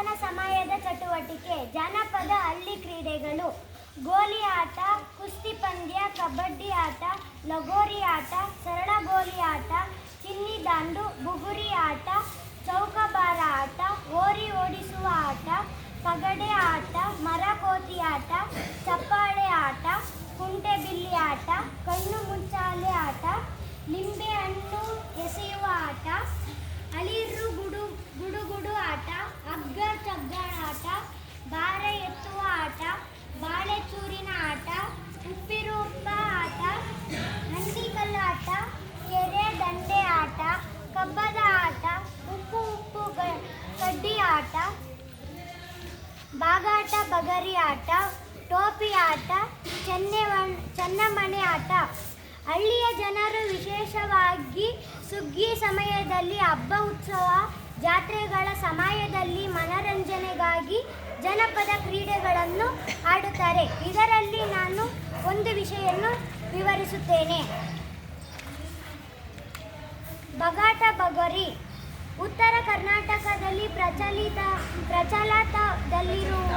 ಪುರಾತನ ಸಮಯದ ಚಟುವಟಿಕೆ. ಜಾನಪದ ಹಳ್ಳಿ ಕ್ರೀಡೆಗಳು ಗೋಲಿ ಆಟ ಕುಸ್ತಿ ಪಂದ್ಯ ಕಬಡ್ಡಿ ಆಟ ಲಗೋರಿ ಆಟ ಸರಳಗೋಲಿ ಆಟ ಚಿನ್ನಿ ದಾಂಡು ಬುಗುರಿ ಆಟ ಚೌಕಬಾರ ಆಟ ಓರಿ ಓಡಿಸುವ ಆಟ ಪಗಡೆ ಆಟ ಮರಕೋತಿ ಆಟ ಚಪ್ಪಾಳೆ ಆಟ ಕುಂಟೆಬಿಲ್ಲಿ ಆಟ ಕಣ್ಣು ಮುಚ್ಚಾಲೆ ಆಟ ಲಿಂಬೆ ಹಣ್ಣು ಎಸೆಯುವ ಆಟ ಅಳಿರು ಗುಡು ಗುಡುಗುಡು ಆಟ ಹಗ್ಗ ಚಗ್ಗಾಳ ಆಟ ಭಾರ ಎತ್ತುವ ಆಟ ಬಾಳೆಚೂರಿನ ಆಟ ಉಪ್ಪಿರುಪ್ಪ ಆಟ ಹಂದಿಕಲ್ಲು ಆಟ ಕೆರೆ ದಂಡೆ ಆಟ ಕಬ್ಬದ ಆಟ ಉಪ್ಪು ಉಪ್ಪು ಗ- ಕಡ್ಡಿ ಆಟ, ಬಾಗಾಟ, ಬಗರಿ ಆಟ, ಟೋಪಿ ಆಟ ಚೆನ್ನೆ ಚೆನ್ನಮಣೆ ಆಟ. ಹಳ್ಳಿಯ ಜನರು ವಿಶೇಷವಾಗಿ ಸುಗ್ಗಿ ಸಮಯದಲ್ಲಿ ಹಬ್ಬ ಉತ್ಸವ ಜಾತ್ರೆಗಳ ಸಮಯದಲ್ಲಿ ಮನರಂಜನೆಗಾಗಿ ಜನಪದ ಕ್ರೀಡೆಗಳನ್ನು ಆಡುತ್ತಾರೆ. ಇದರಲ್ಲಿ ನಾನು ಒಂದು ವಿಷಯವನ್ನು ವಿವರಿಸುತ್ತೇನೆ. ಬಗಾಟ, ಬಗರಿ, ಉತ್ತರ ಪ್ರಚಲಿತ ಪ್ರಚಲಿತದಲ್ಲಿರುವ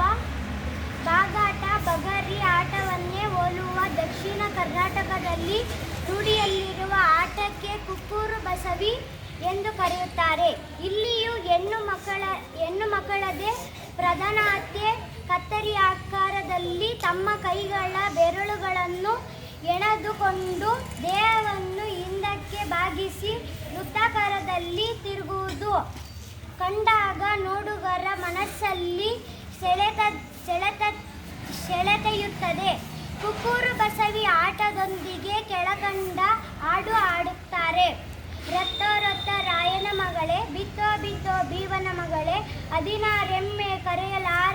ಬಾಗಾಟ ಬಗರಿ ಆಟವನ್ನೇ ಹೋಲುವ ದಕ್ಷಿಣ ಕರ್ನಾಟಕದಲ್ಲಿ ರೂಢಿಯಲ್ಲಿರುವ ಆಟಕ್ಕೆ ಕುಕ್ಕೂರು ಬಸವಿ ಎಂದು ಕರೆಯುತ್ತಾರೆ. ಇಲ್ಲಿಯೂ ಹೆಣ್ಣು ಮಕ್ಕಳ, ಹೆಣ್ಣು ಮಕ್ಕಳದೇ ಪ್ರಧಾನ ಹತ್ಯೆ ಕತ್ತರಿ ಆಕಾರದಲ್ಲಿ ತಮ್ಮ ಕೈಗಳ ಬೆರಳುಗಳನ್ನು ಎಳೆದುಕೊಂಡು ದೇಹವನ್ನು ಹಿಂದಕ್ಕೆ ಬಾಗಿಸಿ ತಿರುಗುವುದು ಕಂಡಾಗ ನೋಡುಗರ ಮನಸ್ಸಲ್ಲಿ ಸೆಳೆತ ಸೆಳೆತ, ಸೆಳೆತೆಯುತ್ತದೆ. ಕುಕ್ಕೂರು ಬಸವಿ ಆಟದೊಂದಿಗೆ ಕೆಳಕಂಡ ಹಾಡು ಆಡುತ್ತಾರೆ ರತ್ತೋ ರತ್ತ ರಾಯನ ಮಗಳೇ, ಬಿತ್ತೋ ಬಿತ್ತೋ ಬೀವನ ಮಗಳೇ, ಹದಿನಾರೆಮ್ಮೆ ಕರೆಯಲಾರೆ